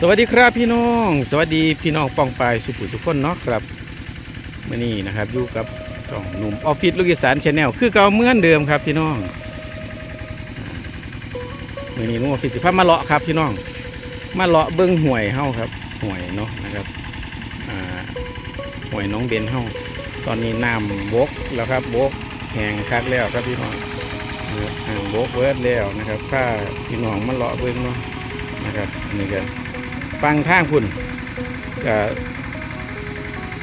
สวัสดีครับพี่น้อง สวัสดีพี่น้องปองปายสุขุสุขคนเนาะครับมื่อนี้นะครับอยู่กับช่องหนุ่มออฟฟิศลูกอีสานชาแนลคือเก่าเหมือนเดิมครับพี่น้องมื่อนี้หนุ่มออฟฟิศสิพามาเลาะครับพี่น้อง มาเลาะเบิ้งห่วยเฮาครับห่วยเนาะนะครับห่วยน้องเบนเฮาตอนนี้น้ำบกแล้วครับบกแห้งคักแล้วครับพี่น้องน้ำบกเวิร์ดแล้วนะครับข้าพี่น้องมาเลาะเบิ้งเนาะนะครับนี่ก็ ฟังทางพุ่นก็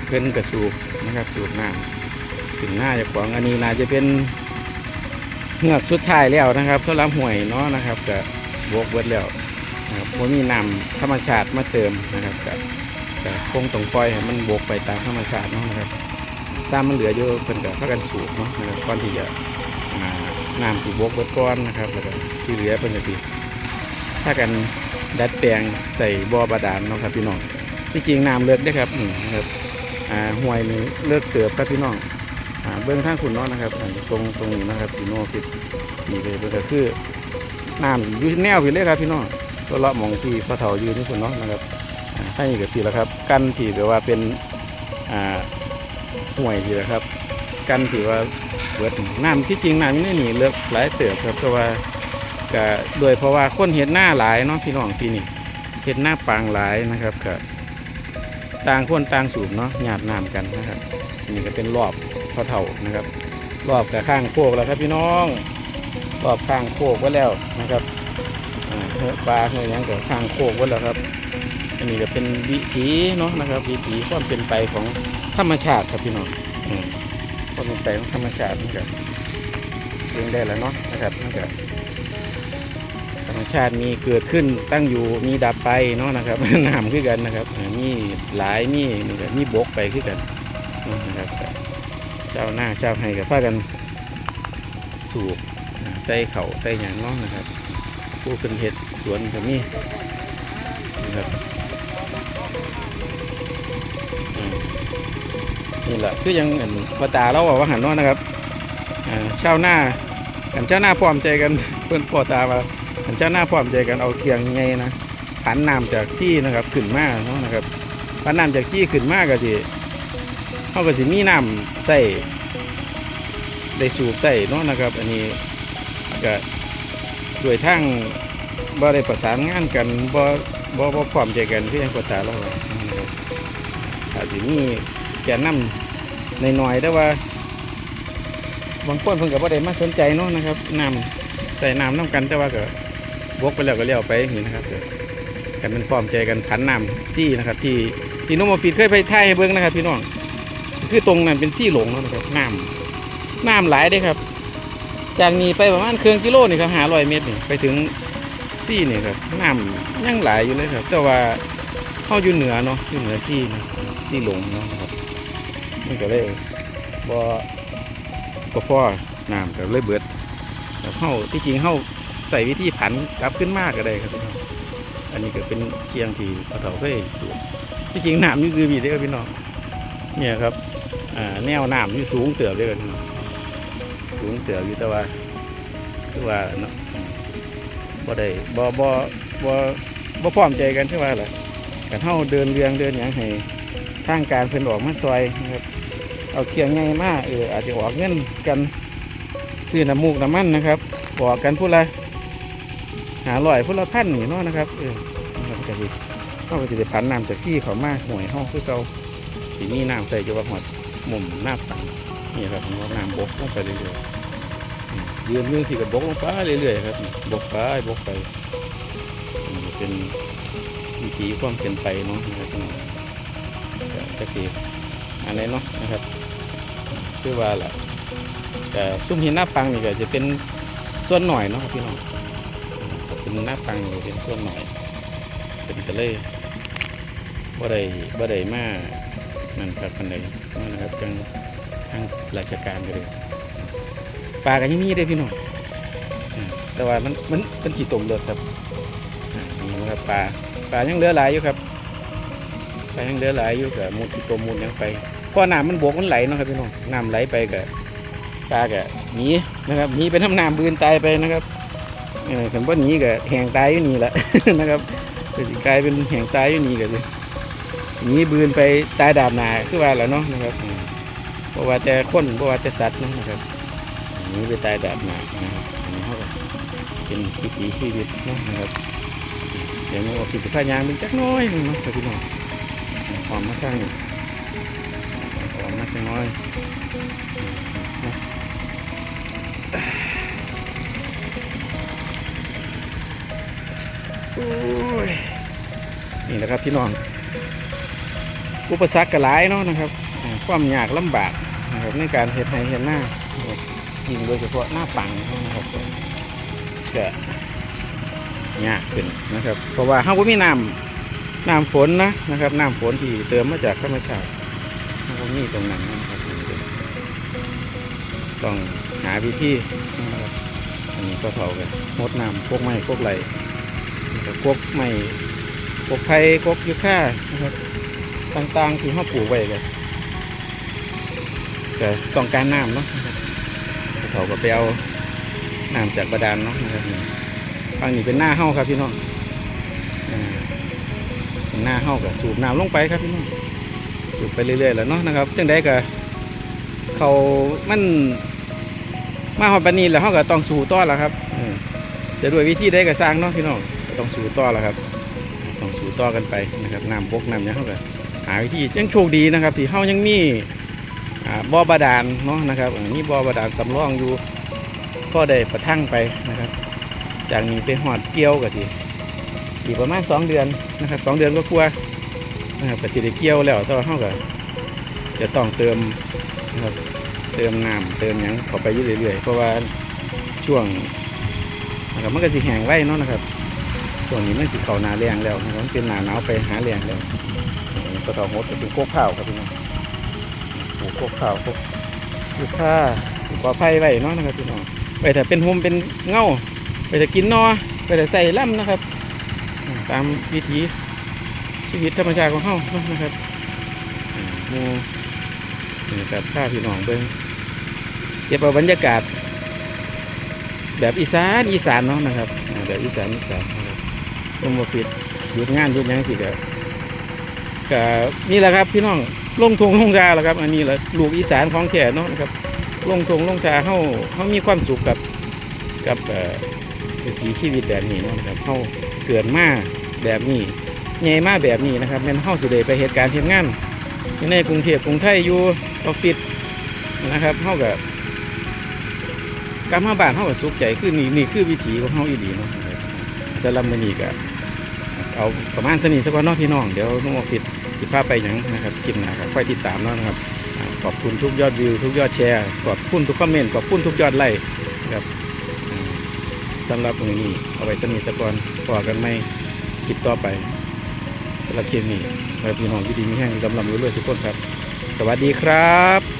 เพิ่นกระสูบนะครับสูบน้ำถึงหน้าจะขวางอันนี้น่าจะเป็นเหือกสุดท้ายแล้วนะครับสำหรับห่วยเนาะนะครับก็บวกเบิดแล้วนะครับบ่มีน้ำธรรมชาติมาเติมนะครับก็ก็คงต้องปล่อยให้มันบวกไปตามธรรมชาติเนาะนะครับซ้ำมันเหลืออยู่เพิ่นก็พากันสูบเนาะนะครับก่อนที่จะอ่าน้ำสิบวกเบิดก้อนนะครับแล้วก็ที่เหลือเพิ่นก็สิถ้ากัน ดัดแปลงใส่บ่อบาดาลเนาะครับพี่น้องที่จริงน้ำเลิกได้อครับนี่นะครับอ่าห้วยนี่เลิกเติบครับพี่น้องอ่าเบื้องทางคุณเนาะนะครับตรงตรงนี้นะครับพี่น้องคิดนี่เลยก็คือน้ำอยู่แนวพี่เลยครับพี่น้องก็เลาะมองที่พระเถายืนนี่คุณเนาะนะครับอ่าให้นี่กับพี่แล้วครับ กั้นที่แบบว่าเป็นอ่าห้วยที่แล้วครับ กั้นที่ว่าเบิดน้ำที่จริงน้ำนี่นี่เลิกหลายเติบครับเพราะว่า ก็โดยเพราะว่าคนเห็นหน้าหลายเนาะพี่น้องปีนี้เห็นหน้าปางหลายนะครับก็ต่างคนต่างสูบเนาะหยาดน้ำกันนะครับนี่ก็เป็นรอบพระเท่านะครับ รอบกับข้างโคกแล้วครับพี่น้องรอบข้างโคกไว้แล้วนะครับอ่าเฮ้อปลาเฮ้ยหยังกับข้างโคกไว้แล้วครับอันนี้ก็เป็นวิถีเนาะนะครับ วิถีความเป็นไปของธรรมชาติครับพี่น้องความเป็นไปของธรรมชาติมันก็เองได้แล้วเนาะนะครับมันก็ รมชาติมีเกิดขึ้นตั้งอยู่มีดับไปเนาะนะครับน้ำคือกันนะครับอ่ามีหลายมีนี่ก็มีบกไปคือกันนะครับเจ้าหน้าเจ้าให้กับพากันสูบใส่เขาใส่หยางเนาะนะครับ ผู้เป็นเห็ดสวนแบบนี้นะครับนี่แหละคือยังเห็นพอตาเราบอกว่าหันนาะนะครับอ่าชาหน้ากันเจ้าหน้าพร้อมใจกันเพื่อนพอตาว่า อันเจ้าหน้าพร้อมใจกันเอาเคียงไงนะผันน้ำจากซี่นะครับขึ้นมาเนาะนะครับผันน้ำจากซี่ขึ้นมาก็สิเขาก็สิมีน้ำใส่ได้สูบใส่เนาะนะครับ อันนี้ก็ด้วยทั้งบ่ได้ประสานงานกันบ่บ่บ่พร้อมใจกันคือยังกตาเราว่านะครับอาจจะมีแกนนำน้อยแต่ว่าบางคนเพิ่นก็บ่ได้มาสนใจเนาะนะครับน้ำใส่น้ำน้ำกันแต่ว่าก็ วกไปแล้วก็เลี้ยวไปนี้นะครับกันเป็นพร้อมใจกันผันน้ำซี่นะครับ ที่ที่น้องมาฟีดเคยไปท่ายให้เบิ้งนะครับ พี่น้องคือตรงนั้นเป็นซี่หลงนะครับน้ำน้ำหลายเด้ครับ จากนี้ไปประมาณเครื่องกิโลนี่ครับหาร้อยเมตรนี่ไปถึงซี่นี่ครับน้ำยังหลายอยู่เลยครับ แต่ว่าเข้าอยู่เหนือเนาะอยู่เหนือซี่นะซี่หลงเนาะครับมันก็เลยบ่ก็พ่อน้ำก็เลยเบิดแล้วเข้าที่จริงเข้า ใส่วิธีผันกลับขึ้นมากก็ได้ครับพี่น้องอันนี้ก็เป็นเชียงที่พระเถาเคยสูบที่จริงน้ำนี่ซื้อบีได้ครับพี่น้องเนี่ยครับแนวน้ำนี่สูงเติบเลยครับพี่น้องสูงเติบอยู่แต่ว่าคือว่าเนาะบ่ได้บ่บ่บ่บ่พร้อมใจกันที่ว่าแหละกันเท่าเดินเรียงเดินอย่างให้ทางการเพิ่นออกมาซอยนะครับเอาเคียงไงมากเอออาจจะออกเงินกันซื้อน้ำมูกน้ำมันนะครับบอกกันพูดละ หาลอยพูดละพันนี่เนาะนะครับเออนะครับก็สิเขาก็สิได้พันน้ำจากซี่เขามาห่วยห้องคือเก่าสีนี้น้ำใส่จะว่าหอดมุมหน้าตังนี่ครับผมว่าน้ำบกลงไปเรื่อยๆอืมยืนยืนสิกับบกลงไปเรื่อยๆครับบกไปบกไปเป็นวิถีความเป็นไปเนาะนะครับพี่น้องก็จักสีอันไหนเนาะนะครับคือว่าแหละแต่ซุ่มหินหน้าปังนี่ก็จะเป็นส่วนหน่อยเนาะพี่น้อง เป็นหน้าปังนี่เป็นส่วนหน่อย เป็นกระเลยบ่ได้บ่ได้มานั่นครับกันเลยนะครับจังทางราชการก็เลยปลากันยังมีได้พี่น้องแต่ว่ามันมันเป็นสีตมเลือดครับนี่นะครับปลาปลายังเหลือหลายอยู่ครับปลายังเหลือหลายอยู่กับมูลสีตมมูลยังไปพราะน้ำมันบวกมันไหลนะครับพี่น้องน้ำไหลไปกับปลาก็หนีนะครับหนีไปทำน้ำบืนตายไปนะครับ เออขันว่หนีก็แหงตายอยู่นี่แหละนะครับก็สิกลายเป็นแห่งตายอยู่นี่ก็สิหนีบืนไปตายดาบหนาคือว่าแล้วเนาะนะครับอืมเพราะว่าแต่คนเพราะว่าแต่สัตว์นะครับหนีไปตายดาบหนานะครับอันนี้เขาเป็นวิถีชีวิตนะครับเดี๋ยวเราคิดผ้ายางเป็นจักน้อยนึงนะครับพี่น้องหอมมาข้างนี้หอมมาจักหน้อยเนาะ นี่แหละครับพี่น้อง อุปสรรคก็หลายเนาะนะครับ ความยากลำบากนะครับในการเฮ็ดให้เฮ็ดหน้านะครับยิ่งโดยเฉพาะหน้าปังนะครับก็ยากขึ้นนะครับ เพราะว่าเฮาบ่มีน้ำน้ำฝนนะนะครับน้ำฝนที่เติมมาจากธรรมชาติเฮาบ่มีตรงนั้นนะครับต้องหาวิธีนะครับอันนี้ก็เท่ากันมดน้ำพวกไม้พวกไห ลนะครับพวกไม้พวกไผ่พวกยูคานะครับต่างๆที่เขาปลูกไว้ก็ก็ต้องการน้ำเนาะเขาก็ไปเอาน้ำจากบาดาลเนาะนะครับนี่ฝั่งนี้เป็นหน้าเฮ้าครับพี่น้องหน้าเฮ้าก็สูบน้ำลงไปครับพี่น้องสูบไปเรื่อยๆแล้วเนาะนะครับจังได้ก็เขามันมาหอดปานีแล้วเขาก็ต้องสู่ต่อนแล้วครับจะด้วยวิธีใดก็สร้างเนาะพี่น้อง ต้องสู่ต่อแล้วครับต้องสู่ต่อกันไปนะครับน้ำบกน้ำเนี่ยเขาก็หาวิธียังโชคดีนะครับ ที่เฮายังมีบ่อบาดาลเนาะนะครับอ่ามีบ่อบาดาลสำรองอยู่ก็ได้ประทั่งไปนะครับ จากนี้ไปหอดเกี่ยวก็สิอีกประมาณ 2 เดือนนะครับสองเดือนก็กลัวนะครับก็สิได้เกี่ยวแล้วต่ว่าเฮาก็จะต้องเติมนะครับเติมน้ำเติมยังเข้าไปเรื่อยๆเพราะว่าช่วงนะครับมันก็สิแห้งไว้เนาะนะครับ ช่วงนี้มันสิเข้านาแรงแล้วนะครับมันเป็นหนาหนาวไปหาแรงแล้วก็ต่อหดจะเป็นโคกข้าวครับพี่น้องปลูกโคกข้าวพวกลูกค้าปลูกกอไผ่ไว้เนาะนะครับพี่น้องไปแต่เป็นโฮมเป็นเง่าไปแต่กินนอไปแต่ใส่ล่ำนะครับ ตามวิถีชีวิตธรรมชาติของเขานาะนะครับมูนี่ครับข้าพี่น้องเบิ้งเก็บเอาบรรยากาศ แบบอีสานอีสานเนาะนะครับ แบบอีสานอีสานครับ ลงมาฟิตหยุดงานหยุดยังสิครับก็นี่แหละครับพี่น้องลงทงลงทาแหละครับ อันนี้แหละลูกอีสานของแท้เนาะนครับ ลงทงลงทาเฮาเฮามีความสุขกับกับวิถีชีวิตแบบนี้นะครับเฮาเกิดมาแบบนี้ใหญ่มาแบบนี้นะครับแม่นเฮาสิได้ไปเหตุการณ์เฮ็ดงานในกรุงเทพกรุงไทยอยู่ออฟฟิศนะครับเฮาก็กลับมาบ้านเฮาก็สุขใจคือนี่นี่คือวิถีของเฮาอีหลีเนาะนะครับสำหรับมื้อนี้ก็ เอาประมาณสนิทสักวันนอกพี่น้องเดี๋ยวน้องออฟฟิศสิพาไปยังนะครับคลิปหน้าครับค่อยติดตามเนาะนะครับขอบคุณทุกยอดวิวทุกยอดแชร์ขอบคุณทุกคอมเมนต์ขอบคุณทุกยอดไลค์ครับสำหรับวันนี้เอาไว้สนิทสักวันพอกันไหมคลิปต่อไปสำหรับคลิปนี้ขอให้พี่น้องที่ดีมีแห้งกำลังรวยๆทุกคนครับ สวัสดีครับ